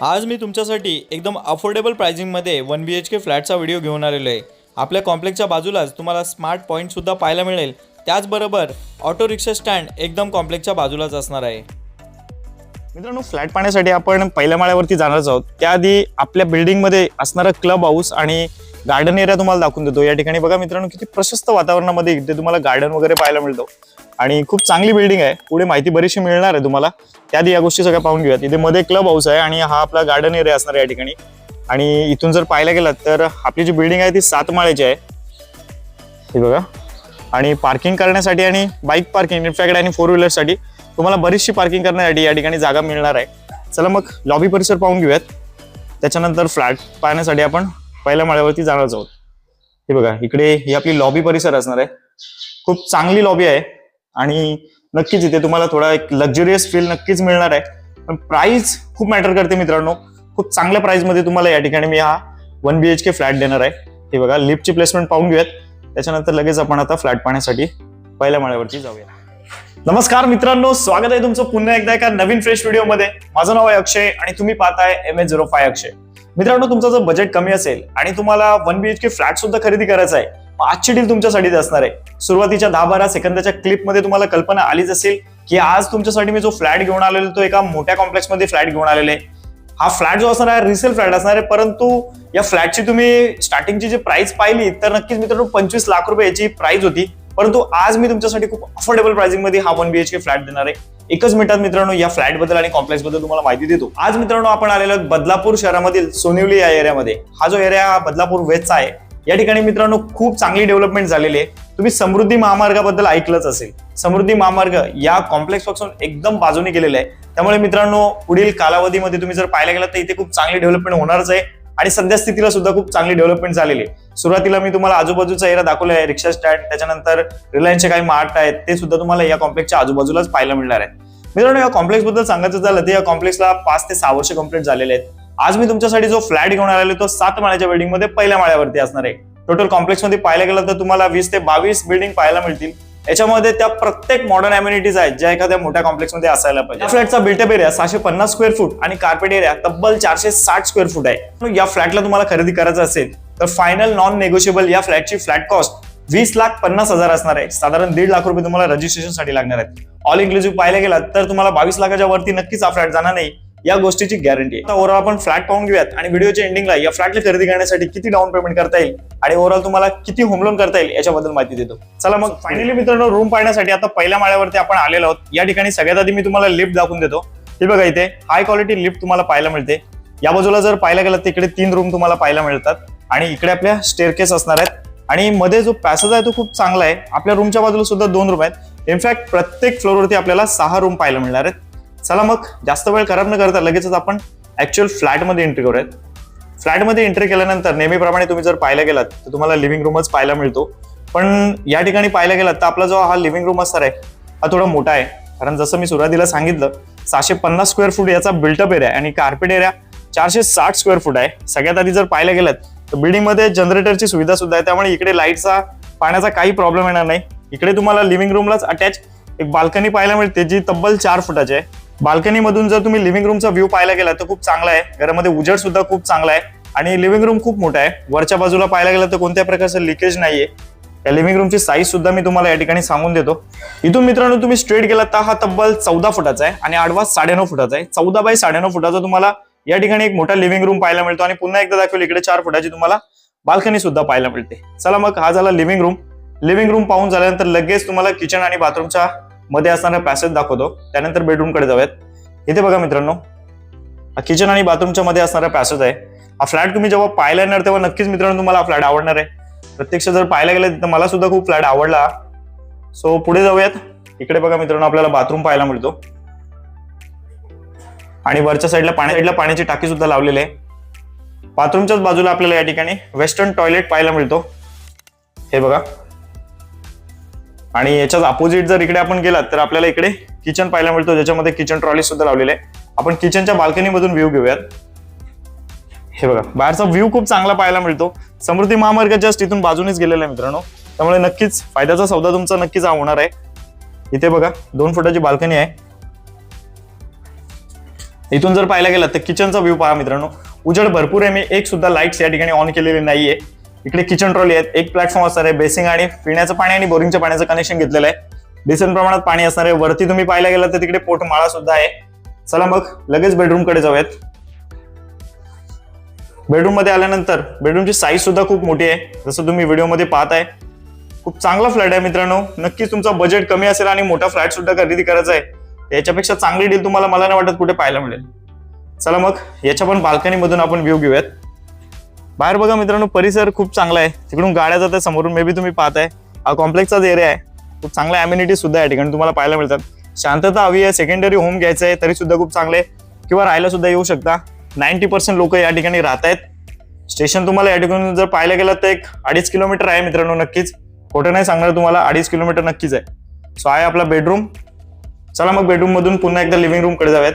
आज मी तुमच्यासाठी एकदम अफोर्डेबल प्राइसिंगमध्ये वन बी एच के फ्लॅटचा व्हिडिओ घेऊन आलेलो आहे. आपल्या कॉम्प्लेक्सच्या बाजूलाच तुम्हाला स्मार्ट पॉईंटसुद्धा पाहायला मिळेल. त्याचबरोबर ऑटो रिक्षा स्टँड एकदम कॉम्प्लेक्सच्या बाजूलाच असणार आहे. मित्रांनो फ्लॅट पाहण्यासाठी आपण पहिल्या माळ्यावरती जाणारच आहोत. त्याआधी आपल्या बिल्डिंगमध्ये असणारं क्लब हाऊस आणि गार्डन एरिया तुम्हाला दाखवून देतो. या ठिकाणी बघा मित्रांनो किती प्रशस्त वातावरणामध्ये इथे तुम्हाला गार्डन वगैरे पाहायला मिळतो. आणि खूप चांगली बिल्डिंग आहे. पुढे माहिती बरीचशी मिळणार आहे तुम्हाला. त्याआधी या गोष्टी सगळ्या पाहून घेऊयात. इथे मध्ये क्लब हाऊस आहे आणि हा आपला गार्डन एरिया असणार या ठिकाणी. आणि इथून जर पाहायला गेलात तर आपली जी बिल्डिंग आहे ती सात माळ्याची आहे. हे बघा. आणि पार्किंग करण्यासाठी आणि बाईक पार्किंग इनफॅक्ट आणि फोर व्हीलरसाठी तुम्हाला बरीचशी पार्किंग करण्यासाठी या ठिकाणी जागा मिळणार आहे. चला मग लॉबी परिसर पाहून घेऊयात. त्याच्यानंतर फ्लॅट पाहण्यासाठी आपण पहिल्या माळ्यावरती जाणार आहोत. हे बघा इकडे ही आपली लॉबी परिसर असणार आहे. खूप चांगली लॉबी आहे. आणि नक्कीच इथे तुम्हाला थोडा एक लक्झरियस फील नक्कीच मिळणार आहे. पण प्राइस खूप मॅटर करते मित्रांनो. खूप चांगल्या प्राइसमध्ये तुम्हाला या ठिकाणी मी हा one B H K flat देणार आहे. हे बघा लिफ्टची प्लेसमेंट पाहून घेऊयात. त्याच्यानंतर लगेच आपण आता फ्लॅट पाहण्यासाठी पहिल्या माळ्यावरती जाऊया. नमस्कार मित्रांनो स्वागत आहे तुमचं पुन्हा एकदा एका नवीन फ्रेश व्हिडिओमध्ये माझं नाव आहे अक्षय आणि तुम्ही पाहताय M H zero five Akshay. मित्रांनो तुमचं जर बजेट कमी असेल आणि तुम्हाला one B H K flat सुद्धा खरेदी करायचा आहे पाचशे आजची डील तुमच्यासाठीच असणार आहे. सुरुवातीच्या दहा बारा सेकंदाच्या क्लिपमध्ये तुम्हाला कल्पना आलीच असेल की आज तुमच्यासाठी मी जो फ्लॅट घेऊन आलेलो तो एका मोठ्या कॉम्प्लेक्समध्ये फ्लॅट घेऊन आलेले आहे. हा फ्लॅट जो असणार आहे रिसेल फ्लॅट असणार आहे परंतु या फ्लॅटची तुम्ही स्टार्टिंगची जी प्राइस पाहिली तर नक्कीच मित्रांनो पंचवीस लाख रुपये याची प्राइस होती. परंतु आज मी तुमच्यासाठी खूप अफोर्डेबल प्राइसिंगमध्ये हा वन बीएचके फ्लॅट देणार आहे. एकच मिनिटात मित्रांनो या फ्लॅटबद्दल आणि कॉम्प्लेक्सबद्दल तुम्हाला माहिती देतो. आज मित्रांनो आपण आलेलो बदलापूर शहरामधील सोनिवली या एरियामध्ये हा जो एरिया हा बदलापूर वेस्टचा आहे या ठिकाणी मित्रांनो खूप चांगली डेव्हलपमेंट झालेली आहे. तुम्ही समृद्धी महामार्गाबद्दल ऐकलंच असेल. समृद्धी महामार्ग या कॉम्प्लेक्सपासून एकदम बाजूने गेलेला आहे. त्यामुळे मित्रांनो पुढील कालावधीमध्ये तुम्ही जर पाहायला गेलात तर इथे खूप चांगली डेव्हलपमेंट होणारच आहे आणि सध्या स्थितीला सुद्धा खूप चांगली डेव्हलपमेंट झालेली आहे. सुरुवातीला मी तुम्हाला आजूबाजूचा एरिया दाखवला आहे रिक्षा स्टँड त्याच्यानंतर रिलायन्सचे काही मार्ट आहेत ते सुद्धा तुम्हाला या कॉम्प्लेक्सच्या आजूबाजूलाच पाहायला मिळणार आहे. मित्रांनो या कॉम्प्लेक्सबद्दल सांगायचं झालं तर या कॉम्प्लेक्सला पाच ते सहा वर्ष कंप्लीट झालेले आहेत. आज मी तुमच्यासाठी जो फ्लॅट घेऊन आलेलो तो सात माळ्याच्या बिल्डिंगमध्ये पहिल्या माळ्यावरती असणार आहे. टोटल कॉम्प्लेक्समध्ये पाहायला गेलं तर तुम्हाला वीस ते बावीस बिल्डिंग पाहायला मिळतील. याच्यामध्ये त्या प्रत्येक मॉडर्न अम्युनिटीज आहेत ज्या एखाद्या मोठ्या कॉम्प्लेक्समध्ये असायला पाहिजे. या फ्लॅटचा बिल्टअप एरिया सहाशे पन्नास स्क्वेअर फूट आणि कार्पेट एरिया तब्बल चारशे साठ स्क्वेअर फूट आहे. या फ्लॅटला तुम्हाला खरेदी करायचं असेल तर फायनल नॉन नेगोशिएबल या फ्लॅटची फ्लॅट कॉस्ट वीस लाख पन्नास हजार असणार आहे. साधारण दीड लाख रुपये तुम्हाला रजिस्ट्रेशनसाठी लागणार आहेत. ऑल इन्क्लुझिव्ह पाहायला गेलात तर तुम्हाला बावीस लाखाच्या वरती नक्कीच हा फ्लॅट जाणार नाही. या गोष्टीची गॅरंटी आहे. आता ओव्हरऑल आपण फ्लॅट पाहून घेऊयात आणि व्हिडिओच्या एंडिंगला या फ्लॅटला खरेदी करण्यासाठी किती डाऊन पेमेंट करता येईल आणि ओव्हरऑल तुम्हाला किती होम लोन करता येईल याच्याबद्दल माहिती देतो. चला मग फायनली मित्रांनो रूम पाहण्यासाठी आता पहिल्या माळ्यावरती आपण आलेलो आहोत. या ठिकाणी सगळ्यात आधी मी तुम्हाला लिफ्ट दाखवून देतो. हे बघा इथे हाय क्वालिटी लिफ्ट तुम्हाला पाहायला मिळते. या बाजूला जर पाहायला गेलं तर इकडे तीन रूम तुम्हाला पाहायला मिळतात. आणि इकडे आपल्या स्टेअरकेस असणार आहेत. आणि मध्ये जो पॅसेज आहे तो खूप चांगला आहे. आपल्या रूमच्या बाजूला सुद्धा दोन रूम आहेत. इनफॅक्ट प्रत्येक फ्लोअरवरती आपल्याला सहा रूम पाहायला मिळणार आहेत. चला मग जास्त वेळ खराब न करता लगेचच आपण ऍक्च्युअल फ्लॅटमध्ये एंट्री करूयात. फ्लॅटमध्ये एंट्री केल्यानंतर नेहमीप्रमाणे तुम्ही जर पाहायला गेलात तर तुम्हाला लिव्हिंग रूमच पाहायला मिळतो. पण या ठिकाणी पाहायला गेलात तर आपला जो हा लिव्हिंग रूम असणार आहे हा थोडा मोठा आहे. कारण जसं मी सुरुवातीला सांगितलं सहाशे पन्नास स्क्वेअर फूट याचा बिल्टअप एरिया आणि कार्पेट एरिया चारशे साठ स्क्वेअर फूट आहे. सगळ्यात आधी जर पाहायला गेलात तर बिल्डिंगमध्ये जनरेटरची सुविधा सुद्धा आहे. त्यामुळे इकडे लाईटचा पाण्याचा काही प्रॉब्लेम येणार नाही. इकडे तुम्हाला लिव्हिंग रूमलाच अटॅच एक बाल्कनी पाहायला मिळते जी तब्बल चार फुटाची आहे. बाल्कनी मधून जर तुम्ही लिव्हिंग रूमचा व्ह्यू पाहायला गेला तर खूप चांगला आहे. घरामध्ये उजेड सुद्धा खूप चांगला आहे. आणि लिव्हिंग रूम खूप मोठा आहे. वरच्या बाजूला पाहायला गेलं तर कोणत्या प्रकारचं लिकेज नाहीये. या लिव्हिंग रूमची साईज सुद्धा मी तुम्हाला या ठिकाणी सांगून देतो. इथून मित्रांनो तुम्ही स्ट्रेट गेला तर हा तब्बल चौदा फुटाचा आहे आणि आडवा साडेनऊ फुटाचा आहे. चौदा बाय साडेनऊ फुटाचा तुम्हाला या ठिकाणी एक मोठा लिव्हिंग रूम पाहायला मिळतो आणि पुन्हा एकदा दाखवलं इकडे चार फुटाची तुम्हाला बाल्कनी सुद्धा पाहायला मिळते. चला मग हा झाला लिव्हिंग रूम लिव्हिंग रूम पाहून झाल्यानंतर लगेच तुम्हाला किचन आणि बाथरूमच्या मध्ये असणारा पॅसेज दाखवतो. त्यानंतर बेडरूमकडे जाऊयात. इथे बघा मित्रांनो किचन आणि बाथरूमच्या मध्ये असणारा पॅसेज आहे. हा फ्लॅट तुम्ही जेव्हा पाहायला येणार तेव्हा नक्कीच मित्रांनो तुम्हाला हा फ्लॅट आवडणार आहे. प्रत्यक्ष जर पाहायला गेलं तर मला सुद्धा खूप फ्लॅट आवडला. सो पुढे जाऊयात. इकडे बघा मित्रांनो आपल्याला बाथरूम पाहायला मिळतो. आणि वरच्या साईडला पाण्या साईडला पाण्याची टाकी सुद्धा लावलेली आहे. बाथरूमच्याच बाजूला आपल्याला या ठिकाणी वेस्टर्न टॉयलेट पाहायला मिळतो. हे बघा. आणि याच्याच अपोजिट जर इकडे आपण गेलात तर आपल्याला इकडे किचन पाहायला मिळतो ज्याच्यामध्ये किचन ट्रॉली सुद्धा लावलेले आहे. आपण किचनच्या बाल्कनीमधून व्ह्यू घेऊयात. हे बघा बाहेरचा व्ह्यू खूप चांगला पाहायला मिळतो. समृद्धी महामार्ग जस्ट इथून बाजूनेच गेलेला आहे मित्रांनो. त्यामुळे नक्कीच फायद्याचा सौदा तुमचा नक्कीच हा होणार आहे. इथे बघा दोन फुटाची बाल्कनी आहे. इथून जर पाहायला गेला तर किचनचा व्ह्यू पहा मित्रांनो. उजेड भरपूर आहे. मी एक सुद्धा लाईट्स या ठिकाणी ऑन केलेली नाहीये. इकडे किचन ट्रॉली आहेत. एक प्लॅटफॉर्म असणार आहे बेसिंग आणि पिण्याचं पाणी आणि बोरिंगच्या पाण्याचं कनेक्शन घेतलेलं आहे. डिसेंट प्रमाणात पाणी असणार आहे. वरती तुम्ही पाहायला गेलं तर तिकडे पोटमाळा सुद्धा आहे. चला मग लगेच बेडरूमकडे जाऊयात. बेडरूममध्ये आल्यानंतर बेडरूमची साईज सुद्धा खूप मोठी आहे. जसं तुम्ही व्हिडिओमध्ये पाहताय. खूप चांगला फ्लॅट आहे मित्रांनो. नक्कीच तुमचा बजेट कमी असेल आणि मोठा फ्लॅट सुद्धा खरेदी करायचा आहे. याच्यापेक्षा चांगली डील तुम्हाला मला नाही वाटत कुठे पाहायला मिळेल. चला मग याच्या पण बाल्कनी मधून आपण व्ह्यू घेऊयात. बाहेर बघा मित्रांनो परिसर खूप चांगला आहे. तिकडून गाड्या जातात समोरून मे बी तुम्ही पाहताय. हा कॉम्प्लेक्सचाच एरिया आहे. खूप चांगल्या अम्युनिटी सुद्धा या ठिकाणी तुम्हाला पाहायला मिळतात. शांतता हवी आहे सेकंडरी होम घ्यायचं आहे तरी सुद्धा खूप चांगले आहे. किंवा राहायला सुद्धा येऊ शकता. नाईन्टी पर्सेंट लोक या ठिकाणी राहत आहेत. स्टेशन तुम्हाला या ठिकाणी जर पाहायला गेलं तर एक अडीच किलोमीटर आहे मित्रांनो नक्कीच. खोटं नाही सांगणार तुम्हाला अडीच किलोमीटर नक्कीच आहे. सो आहे आपला बेडरूम चला मग बेडरूममधून पुन्हा एकदा लिव्हिंग रूमकडे जाऊयात.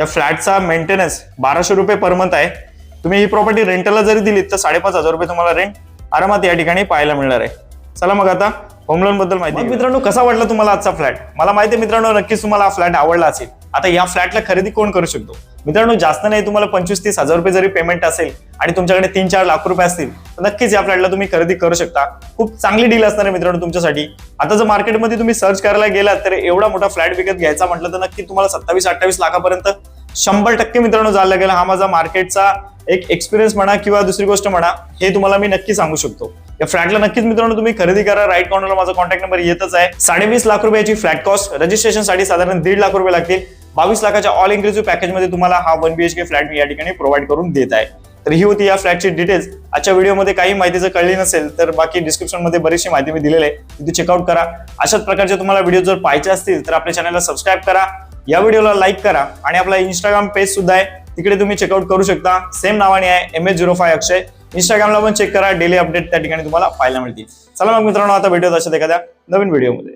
या फ्लॅटचा मेंटेनन्स बाराशे रुपये पर मंथ आहे. तुम्ही ही प्रॉपर्टी रेंटला जरी दिलीत तर साडेपाच हजार रुपये तुम्हाला रेंट आरामात या ठिकाणी पाहायला मिळणार आहे. चला मग आता होम लोनबद्दल माहिती मित्रांनो कसा वाटला तुम्हाला आजचा फ्लॅट मला माहिती आहे मित्रांनो नक्कीच तुम्हाला हा फ्लॅट आवडला असेल. आता या फ्लॅटला खरेदी कोण करू शकतो? मित्रांनो जास्त नाही तुम्हाला पंचवीस तीस हजार रुपये जरी पेमेंट असेल आणि तुमच्याकडे तीन चार लाख रुपये असतील तर नक्कीच या फ्लॅटला तुम्ही खरेदी करू शकता. खूप चांगली डील असणार आहे मित्रांनो तुमच्यासाठी. आता जर मार्केटमध्ये तुम्ही सर्च करायला गेलात तर एवढा मोठा फ्लॅट विकत घ्यायचा म्हटलं तर नक्की तुम्हाला सत्तावीस अठ्ठावीस लाखापर्यंत शंभर टक्के मित्रांनो जायला गेला. हा माझा मार्केटचा एक एक्सपिरियन्स म्हणा किंवा दुसरी गोष्ट म्हणा हे तुम्हाला मी नक्की सांगू शकतो. या फ्लॅटला नक्कीच मित्रांनो तुम्ही खरेदी करा. राईट कॉर्नरला माझा कॉन्टॅक्ट नंबर येतच आहे. साडेवीस लाख रुपयाची फ्लॅट कॉस्ट रजिस्ट्रेशनसाठी साधारण दीड लाख रुपये लागतील. बावीस लाखाच्या ऑल इन्क्लुसिव्ह पॅकेजमध्ये तुम्हाला हा वन बीएचके फ्लॅट मी या ठिकाणी प्रोव्हाइड करून देत आहे. तर ही होती या फ्लॅटची डिटेल्स आजच्या व्हिडिओमध्ये काही माहिती जर कळली नसेल तर बाकी डिस्क्रिप्शनमध्ये बरीचशी माहिती मी दिलेली आहे. तिथे चेकआउट करा. अशाच प्रकारचे तुम्हाला व्हिडिओ जर पाहायचे असतील तर आपल्या चॅनलला सबस्क्राईब करा. या व्हिडिओला लाईक करा आणि आपला इंस्टाग्राम पेज सुद्धा आहे. तिकडे तुम्ही चेकआउट करू शकता. सेम नावाने आहे M S zero five Akshay. इंस्टाग्रामला पण चेक करा डेली अपडेट त्या ठिकाणी तुम्हाला पाहायला मिळतील. चला मग मित्रांनो आता भेटूयात अशात एखाद्या नवीन व्हिडिओमध्ये